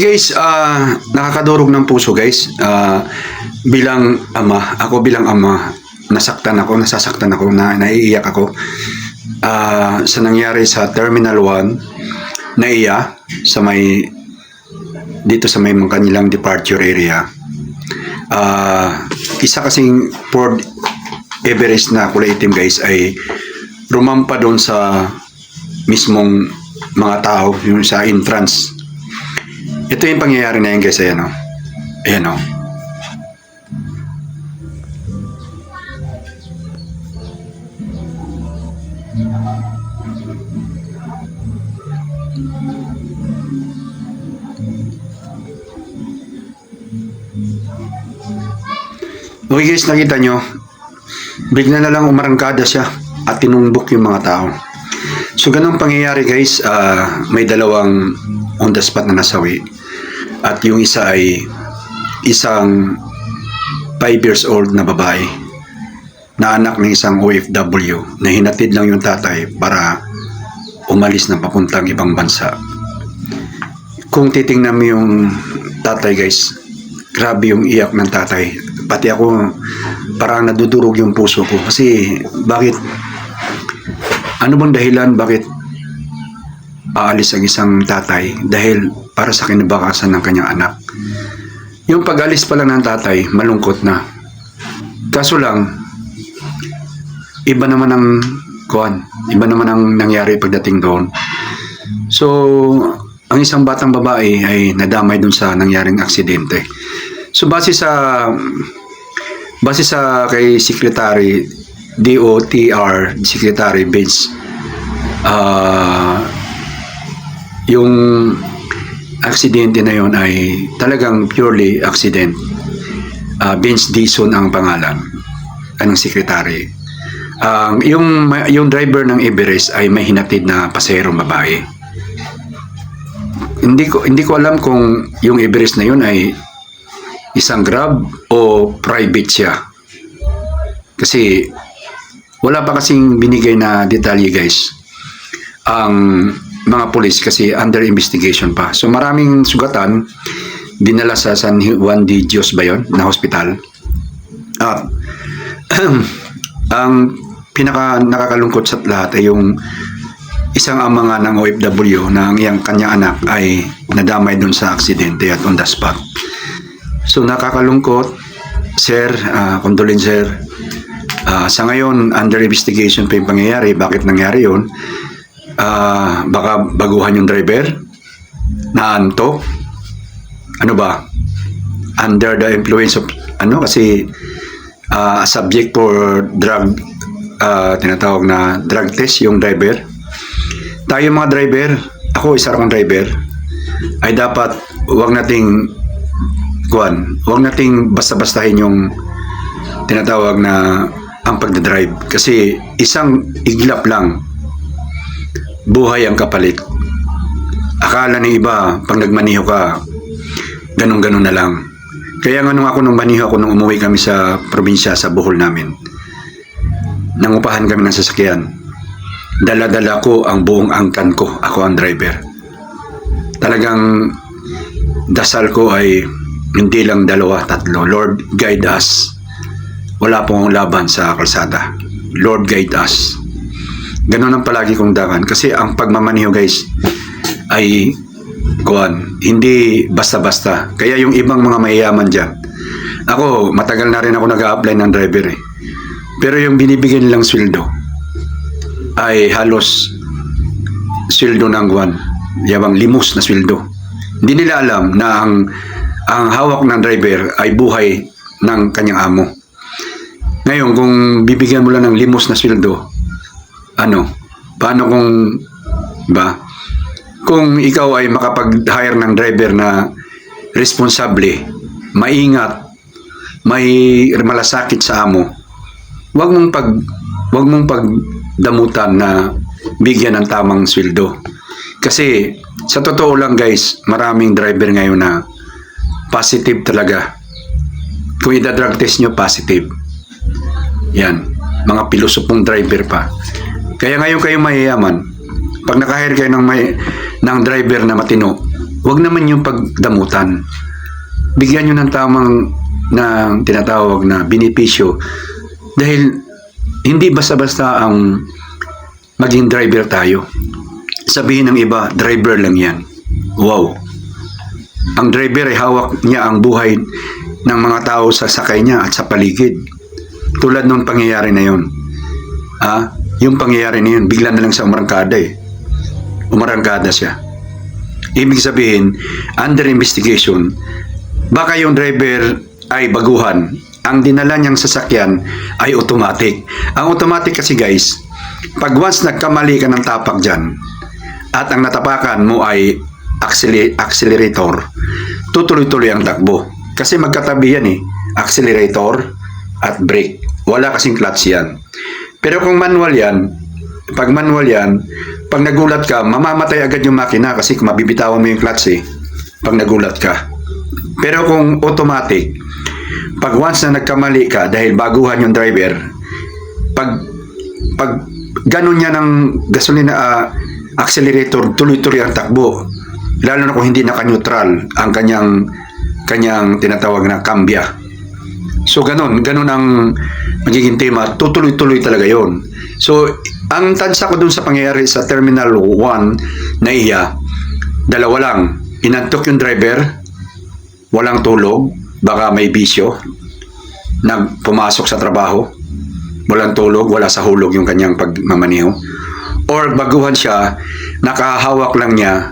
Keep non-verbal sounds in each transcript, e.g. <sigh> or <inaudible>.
guys, ah nakakadurog ng puso guys. Ah, bilang ama, ako bilang ama, nasaktan ako, nasasaktan ako, na naiiyak ako. Ah, sa nangyari sa Terminal 1, naiya sa may dito sa may mga kanilang departure area. Ah, isa kasing Ford Everest na kulay itim guys ay rumampa doon sa mismong mga tao yung sa entrance ito yung pangyayari na yun guys, ayan o. Ayan o. Okay guys, nakita nyo, bigla na lang umarangkada siya at tinumbok yung mga tao. So ganun pangyayari guys, ah, may dalawang on the spot na nasawi. At yung isa ay isang 5 years old na babae na anak ng isang OFW na hinatid lang yung tatay para umalis na papuntang ibang bansa. Kung titingnan mo yung tatay guys, grabe yung iyak ng tatay. Pati ako, parang nadudurog yung puso ko. Kasi, bakit? Ano bang dahilan bakit aalis ang isang tatay dahil para sa kinabakasan ng kanyang anak. Yung pag-alis pala ng tatay, malungkot na. Kaso lang, iba naman ang kuan, iba naman ang nangyari pagdating doon. So, ang isang batang babae ay nadamay dun sa nangyaring aksidente. So, base sa base sa kay Secretary DOTR, Secretary Vince, ah yung aksidente na yon ay talagang purely accident. Uh, Vince Dison ang pangalan ng sekretary. Ang yung yung driver ng Everest ay may hinatid na paserong babae. Hindi ko hindi ko alam kung yung Everest na yun ay isang Grab o private siya. Kasi wala pa kasing binigay na detalye guys. Ang mga pulis kasi under investigation pa. So maraming sugatan dinala sa San Juan de Dios ba yun, na hospital. At <clears throat> ang pinaka nakakalungkot sa lahat ay yung isang ama nga ng OFW na ang iyang kanyang anak ay nadamay dun sa aksidente at on the spot. So nakakalungkot, sir, uh, condolence sir. Ah, sa ngayon, under investigation pa yung pangyayari. Bakit nangyari yun? Ah, baka baguhan yung driver? Na anto ano ba? Under the influence of ano kasi ah, subject for drug ah, tinatawag na drug test yung driver. Tayo mga driver ako isa akong driver ay dapat wag nating kuan wag nating basta-bastahin yung tinatawag na ang pagdadrive. Kasi isang iglap lang buhay ang kapalit. Akala ng iba, pag nagmaniho ka, ganun-ganun na lang. Kaya nga nung ako nung maniho ako nung umuwi kami sa probinsya sa Bohol namin, nangupahan kami ng sasakyan. Dala-dala ko ang buong angkan ko, ako ang driver. Talagang dasal ko ay hindi lang dalawa, tatlo. Lord, guide us. Wala pong laban sa kalsada. Lord, guide us. Ganun ang palagi kong dangan. Kasi ang pagmamaniho guys ay kuan, hindi basta-basta. Kaya yung ibang mga mayayaman dyan, ako, matagal na rin ako nag-a-apply ng driver eh. Pero yung binibigyan nilang sweldo ay halos sweldo ng kuan, yabang limos na sweldo. Hindi nila alam na ang ang hawak ng driver ay buhay ng kanyang amo. Ngayon, kung bibigyan mo lang ng limos na sweldo, ano, paano kung, ba, kung ikaw ay makapag-hire ng driver na responsable, maingat, may malasakit sa amo, wag mong pag wag mong pagdamutan na bigyan ng tamang sweldo. Kasi sa totoo lang guys, maraming driver ngayon na positive talaga. Kung ida-drug test nyo, positive. Yan. Mga pilosopong driver pa. Kaya ngayon kayo mayayaman, pag nakahire kayo ng, may, ng driver na matino, wag naman yung pagdamutan. Bigyan nyo ng tamang na tinatawag na benepisyo dahil hindi basta-basta ang maging driver tayo. Sabihin ng iba, driver lang yan. Wow. Ang driver ay hawak niya ang buhay ng mga tao sa sakay niya at sa paligid. Tulad nung pangyayari na yun. Ah, yung pangyayari na yun, bigla na lang sa umarangkada eh. Umarangkada siya. Ibig sabihin, under investigation, baka yung driver ay baguhan. Ang dinala niyang sasakyan ay automatic. Ang automatic kasi guys, pag once nagkamali ka ng tapak dyan, at ang natapakan mo ay acceler- accelerator, tutuloy-tuloy ang takbo. Kasi magkatabi yan eh, accelerator at brake. Wala kasing clutch yan. Pero kung manual yan, pag manual yan, pag nagulat ka, mamamatay agad yung makina kasi kung mabibitawan mo yung clutch eh, pag nagulat ka. Pero kung automatic, pag once na nagkamali ka dahil baguhan yung driver, pag pag ganun niya ng gasolina ah, accelerator, tuloy-tuloy ang takbo. Lalo na kung hindi naka-neutral ang kanyang kanyang tinatawag na kambya. So ganun, ganun ang magiging tema, tutuloy-tuloy talaga yon. So ang tansa ko dun sa pangyayari sa Terminal 1 na iya, dalawa lang, inantok yung driver, walang tulog, baka may bisyo, nag pumasok sa trabaho, walang tulog, wala sa hulog yung kanyang pagmamaneho. Or baguhan siya, nakahawak lang niya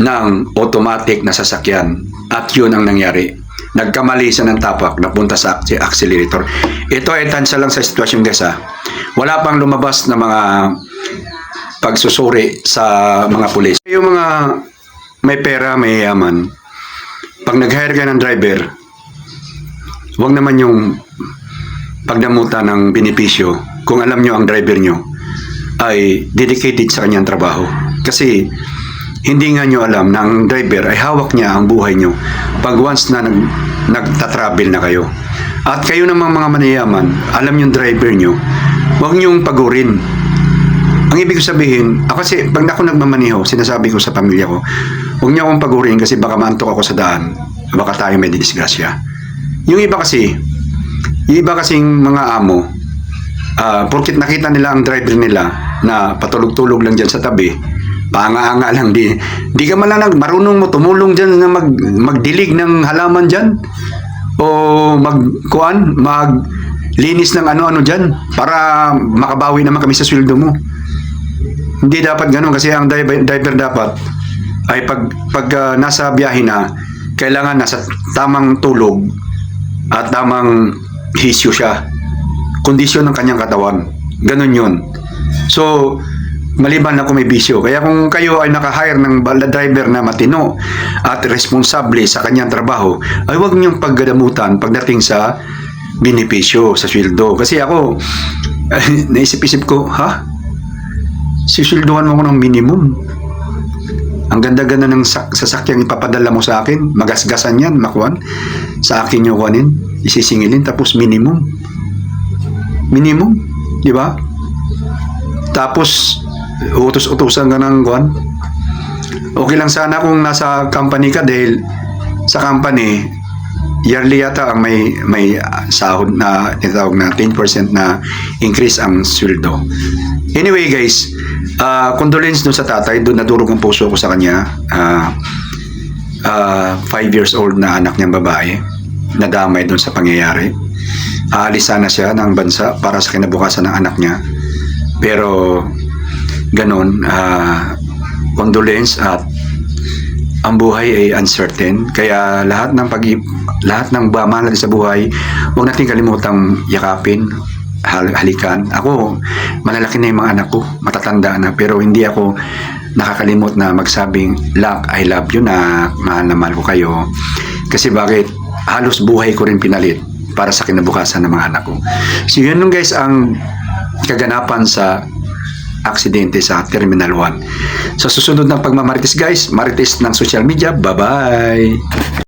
ng automatic na sasakyan. At yun ang nangyari. Nagkamali siya ng tapak, napunta sa acc- accelerator. Ito ay tansa lang sa sitwasyon guys ha. Wala pang lumabas na mga pagsusuri sa mga pulis. Yung mga may pera, may yaman, pag nag-hire ka ng driver, wag naman yung pagdamutan ng benepisyo kung alam nyo ang driver nyo ay dedicated sa kanyang trabaho. Kasi hindi nga nyo alam na ang driver ay hawak niya ang buhay nyo pag once na nag, nagtatravel na kayo. At kayo namang mga maniyaman, alam yung driver nyo, huwag nyong pagurin. Ang ibig sabihin, ako kasi pag ako nagmamaniho, sinasabi ko sa pamilya ko, huwag niyo akong pagurin kasi baka maantok ako sa daan, baka tayo may didisgrasya. Yung iba kasi, yung iba kasing mga amo, ah porkit nakita nila ang driver nila na patulog-tulog lang dyan sa tabi, panga-anga lang, di, di ka man lang marunong mo tumulong dyan na mag, magdilig ng halaman dyan o magkuan, maglinis ng ano-ano dyan para makabawi naman kami sa sweldo mo. Hindi dapat ganun kasi ang driver dapat ay pag, pag ah, nasa biyahe na, kailangan nasa tamang tulog at tamang hisyo siya. Kondisyon ng kanyang katawan. Ganun yun. So, maliban na kung may bisyo. Kaya kung kayo ay naka-hire ng driver na matino at responsable sa kanyang trabaho, ay huwag niyong paggadamutan pagdating sa benepisyo, sa sweldo. Kasi ako, <laughs> naisip-isip ko, ha? Sisilduhan mo ko ng minimum. Ang ganda-ganda ng sak- sasakyang ipapadala mo sa akin, magasgasan yan, makuan. Sa akin yung kuanin, isisingilin, tapos minimum. Minimum, di ba? Tapos, utos-utusan ka ng kuan. Okay lang sana kung nasa company ka dahil sa company, yearly yata ang may may ah, sahod na tinatawag na 10% na increase ang sweldo. Anyway guys, uh, condolence dun sa tatay, doon nadurog ang puso ko sa kanya. Ah, ah, five years old na anak niyang babae, nadamay doon sa pangyayari. Aalis sana siya ng bansa para sa kinabukasan ng anak niya. Pero ganon, ah, condolence at ang buhay ay uncertain. Kaya lahat ng pag lahat ng bamala sa buhay huwag natin kalimutang yakapin hal- halikan. Ako malalaki na yung mga anak ko matatanda na. Pero hindi ako nakakalimot na magsabing love I love you na mahal na mahal ko kayo. Kasi bakit? Halos buhay ko rin pinalit para sa kinabukasan ng mga anak ko. So yun guys ang kaganapan sa aksidente sa Terminal 1. Sa susunod ng pagmamarites guys, marites ng social media. Bye-bye!